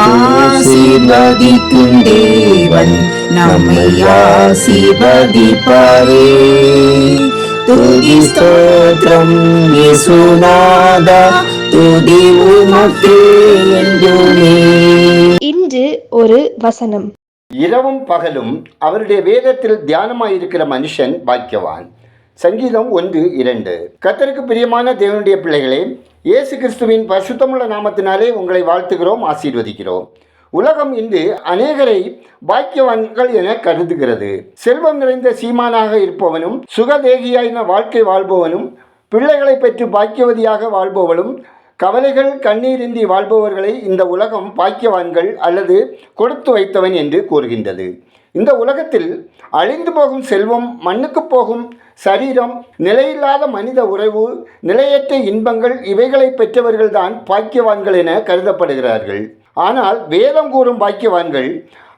ஆசீர்வதிக்கும் தேவன் நம்மை ஆசீர்வதிப்பாரே. துதி ஸ்தோத்திரம் இயேசுநாதா துதி உமக்கே என்றுமே. இன்று ஒரு வசனம். இரவும் பகலும் அவருடைய வேதத்தில் தியானமாயிருக்கிற மனுஷன் பாக்கியவான். சங்கீதம் ஒன்று இரண்டு. கத்தருக்கு பிரியமான தேவனுடைய பிள்ளைகளே இயேசு கிறிஸ்துவின் பரிசுத்தமுள்ள நாமத்தினாலே உங்களை வாழ்த்துகிறோம் ஆசீர்வதிக்கிறோம். உலகம் இன்று அநேகரை பாக்கியவான்கள் என கருதுகிறது. செல்வம் நிறைந்த சீமானாக இருப்பவனும் சுகதேகியாயின வாழ்க்கை வாழ்பவனும் பிள்ளைகளை பெற்று பாக்கியவதியாக வாழ்பவளும் கவலைகள் கண்ணீரின்றி வாழ்பவர்களை இந்த உலகம் பாக்கியவான்கள் அல்லது கொடுத்து வைத்தவன் என்று கூறுகின்றது. இந்த உலகத்தில் அழிந்து போகும் செல்வம் மண்ணுக்கு போகும் சரீரம் நிலையில்லாத மனித உறவு நிலையற்ற இன்பங்கள் இவைகளை பெற்றவர்கள்தான் பாக்கியவான்கள் என கருதப்படுகிறார்கள். ஆனால் வேதம் கூறும் பாக்கியவான்கள்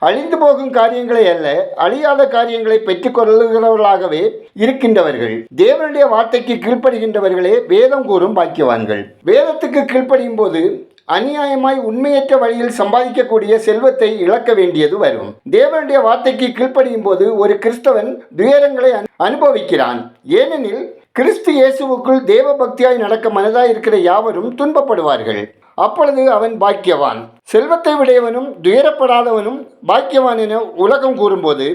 அழிந்து போகும் காரியங்களை அல்ல அழியாத காரியங்களை பெற்றுக்கொள்ளுகிறவர்களாகவே இருக்கின்றவர்கள். தேவனுடைய வார்த்தைக்கு கீழ்ப்படுகின்றவர்களே வேதம் கூறும் பாக்கியவான்கள். வேதத்துக்கு கீழ்ப்படியும் போது அநியாயமாய் உண்மையற்ற வழியில் சம்பாதிக்கக்கூடிய செல்வத்தை இழக்க வேண்டியது வரும். தேவனுடைய வார்த்தைக்கு கீழ்ப்படியும் போது ஒரு கிறிஸ்தவன் துயரங்களை அனுபவிக்கிறான். ஏனெனில் கிறிஸ்து இயேசுவுக்குள் தேவ பக்தியாய் நடக்க மனதாய் இருக்கிற யாவரும் துன்பப்படுவார்கள். அப்பொழுது அவன் பாக்கியவான். செல்வத்தை விடையவனும் துயரப்படாதவனும் பாக்கியவான் என உலகம் கூறும்போது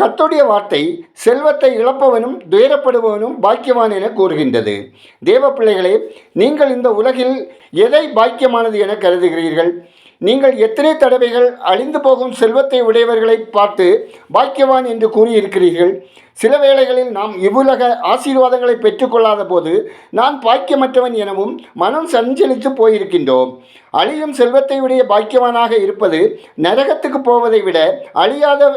கத்துடைய வார்த்தை செல்வத்தை இழப்பவனும் துயரப்படுபவனும் பாக்கியவான் என கூறுகின்றது. தேவ பிள்ளைகளே நீங்கள் இந்த உலகில் எதை பாக்கியமானது என கருதுகிறீர்கள்? நீங்கள் எத்தனை தடவைகள் அழிந்து போகும் செல்வத்தை உடையவர்களை பார்த்து பாக்கியவான் என்று கூறியிருக்கிறீர்கள்? சில வேளைகளில் நாம் இவ்வுலக ஆசீர்வாதங்களை பெற்றுக்கொள்ளாத போது நான் பாக்கியமற்றவன் எனவும் மனம் சஞ்சலித்து போயிருக்கின்றோம். அழியும் செல்வத்தை உடைய பாக்கியவானாக இருப்பது நரகத்துக்கு போவதை விட அழியாத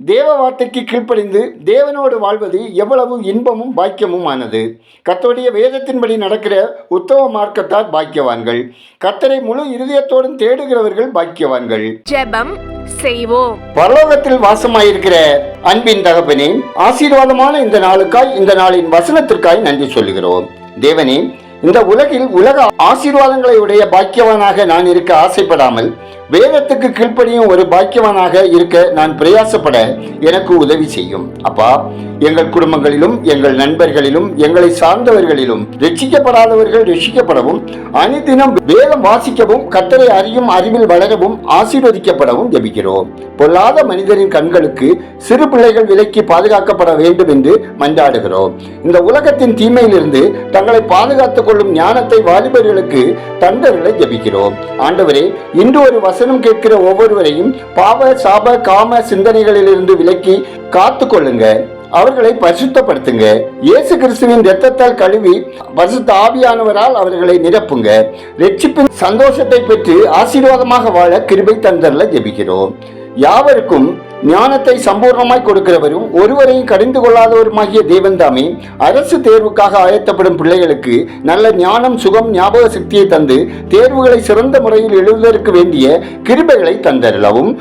தேவ வார்த்தைக்கு கீழ்ப்படிந்து தேவனோடு வாழ்வது எவ்வளவு இன்பமும் பாக்கியமும் ஆனது கர்த்தருடைய வேதத்தின்படி நடக்கிற உத்தம மார்க்கத்தார் பாக்கியவான்கள். கர்த்தரை முழு இருதயத்தோடும் தேடுகிறவர்கள் பாக்கியவான்கள். ஜெபம் செய்வோம். பரலோகத்தில் வாசமாயிருக்கிற அன்பின் தகப்பனே ஆசீர்வாதமான இந்த நாளுக்காய் இந்த நாளின் வசனத்திற்காய் நன்றி சொல்லுகிறோம். தேவனே இந்த உலகில் உலக ஆசீர்வாதங்களை உடைய பாக்கியவானாக நான் இருக்க ஆசைப்படாமல் வேதத்துக்கு கீழ்ப்படியும் ஒரு பாக்கியவானாக இருக்க நான் பிரயாசப்பட எனக்கு உதவி செய்யும். அப்பா எங்கள் குடும்பங்களிலும் எங்கள் நண்பர்களிலும் எங்களை சார்ந்தவர்களிலும் ரட்சிக்கப்படாதவர்கள் ரட்சிக்கப்படவும் அனுதினம் வேதம் வாசிக்கவும் கத்தரை அறியும் அறிவில் வளரவும் ஆசீர்வதிக்கப்படவும் ஜெபிக்கிறோம். பொல்லாத மனிதரின் கண்களுக்கு சிறு பிள்ளைகள் விலக்கி பாதுகாக்கப்பட வேண்டும் என்று மன்றாடுகிறோம். இந்த உலகத்தின் தீமையிலிருந்து தங்களை பாதுகாத்துக் கொள்ளும் ஞானத்தை வாலிபர்களுக்கு தந்தர்களை ஜெபிக்கிறோம். ஆண்டவரே இன்று ஒரு வசனம் கேட்கிற ஒவ்வொருவரையும் பாவ சாப காம சிந்தனைகளிலிருந்து விலக்கி காத்து கொள்ளுங்க அவர்களை பரிசுத்தப்படுத்துங்க. இயேசு கிறிஸ்துவின் ரத்தத்தால் கழுவி பரிசுத்த ஆவியானவரால் அவர்களை நிரப்புங்க. ரட்சிப்பின் சந்தோஷத்தை பெற்று ஆசீர்வாதமாக வாழ கிருபை தந்தரில் ஜெபிக்கிறோம். யாவருக்கும் ஞானத்தை சம்பூர்ணமாய் கொடுக்கிறவரும் ஒருவரையும் கடிந்து கொள்ளாதவருமாகிய தேவன்தாமே அரசு தேர்வுக்காக ஆயத்தப்படும் பிள்ளைகளுக்கு நல்ல ஞானம் சுகம் ஞாபக சக்தியை தந்து தேர்வுகளை சிறந்த முறையில் எழுதுவதற்கு வேண்டிய கிருபைகளை தந்தருளவும்.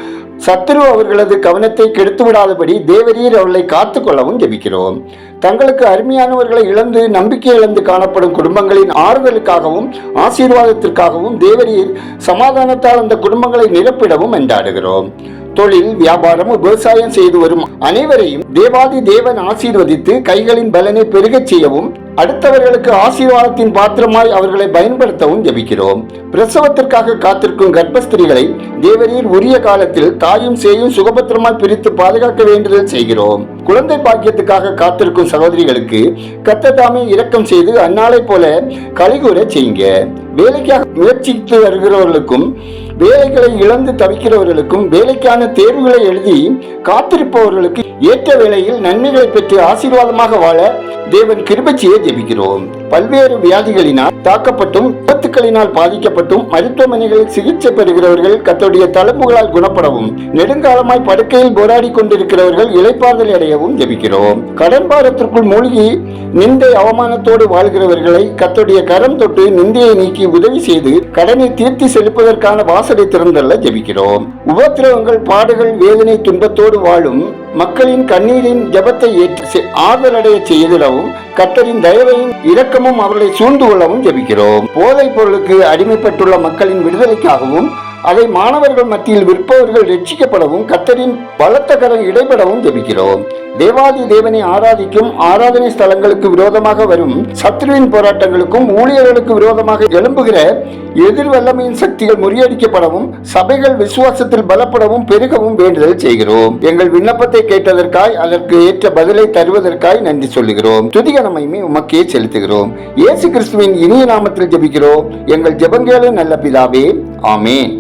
சத்ரு அவர்களது கவனத்தை கெடுத்து விடாதபடி தேவரீர் அவர்களை காத்துக்கொள்ளவும் ஜெபிக்கிறோம். தங்களுக்கு அருமையானவர்களை இழந்து நம்பிக்கை இழந்து காணப்படும் குடும்பங்களின் ஆறுதலுக்காகவும் ஆசீர்வாதத்திற்காகவும் தேவரீர் சமாதானத்தால் அந்த குடும்பங்களை நிரப்பிடவும் என்றாடுகிறோம். தொழில் வியாபாரம் விவசாயம் செய்து வரும் அனைவரையும் தேவாதி தேவன் ஆசீர்வதித்து கைகளின் பலனை பெருகச் செய்யவும் அடுத்தவர்களுக்கு ஆசீர்வாதத்தின் பாத்திரமாய் அவர்களை பயன்படுத்தவும் ஜெபிக்கிறோம். பிரசவத்திற்காக காத்திருக்கும் கர்ப்பஸ்திரிகளை தேவரீர் உரிய காலத்தில் தாயும் சேயும் சுகபத்திரமாய் பிரித்து பாதுகாக்க வேண்டுதல் செய்கிறோம். குழந்தை பாக்கியத்துக்காக காத்திருக்கும் சகோதரிகளுக்கு கத்ததாமே இரக்கம் செய்து அந்நாளை போல கலிகூற செய்யுங்க. வேலைக்காக முயற்சித்து வருகிறவர்களுக்கும் வேலைகளை இழந்து தவிக்கிறவர்களுக்கும் வேலைக்கான தேர்வுகளை எழுதி காத்திருப்பவர்களுக்கு ஏற்ற வேளையில் நன்மைகளை பெற்று ஆசீர்வாதமாக வாழ தேவன் கிருபச்சியை ஜெபிக்கிறோம். பல்வேறு வியாதிகளினால் தாக்கப்பட்டும் விபத்துக்களினால் பாதிக்கப்பட்டும் மருத்துவமனைகளில் சிகிச்சை பெறுகிறவர்கள் கத்தோடைய தளம்புகளால் குணப்படவும் நெடுங்காலமாய் படுக்கையில் போராடி கொண்டிருக்கிறவர்கள் இளைப்பாறுதல் அடையவும் ஜெபிக்கிறோம். கடன் பாரத்திற்குள் மூழ்கி நிந்தை அவமானத்தோடு வாழ்கிறவர்களை கத்தோடைய கரம் தொட்டு நிந்தையை நீக்கி உதவி செய்து கடனை தீர்த்தி செலுப்பதற்கான வாசலை திறந்தல்ல ஜெபிக்கிறோம். உபத்திரவங்கள் பாடுகள் வேதனை துன்பத்தோடு வாழும் மக்களின் கண்ணீரின் ஜபத்தை ஏற்று செ- ஆறுதலடைய செய்திடவும் கத்தரின் தயவையும் இரக்கமும் அவர்களை சூழ்ந்து கொள்ளவும் ஜபிக்கிறோம். போதைப் பொருளுக்கு அடிமைப்பட்டுள்ள மக்களின் விடுதலைக்காகவும் அதை மாணவர்கள் மத்தியில் விற்பவர்கள் ரட்சிக்கப்படவும் கத்தரின் பலத்த கரம் இடைபடவும் ஜெபிக்கிறோம். தேவாதி தேவனை ஆராதிக்கும் ஆராதனை ஸ்தலங்களுக்கு விரோதமாக வரும் சத்ருவின் போராட்டங்களுக்கும் ஊழியர்களுக்கு விரோதமாக எழும்புகிற எதிர் வல்லமையின் சக்திகள் முறியடிக்கப்படவும் சபைகள் விசுவாசத்தில் பலப்படவும் பெருகவும் வேண்டுதல் செய்கிறோம். எங்கள் விண்ணப்பத்தை கேட்டதற்காய் அதற்கு ஏற்ற பதிலை தருவதற்காய் நன்றி சொல்லுகிறோம். துதிகனமையுமே உமக்கே செலுத்துகிறோம். இயேசு கிறிஸ்துவின் இனிய நாமத்தில் ஜெபிக்கிறோம். எங்கள் ஜபங்கேலும் நல்ல பிதாவே ஆமேன்.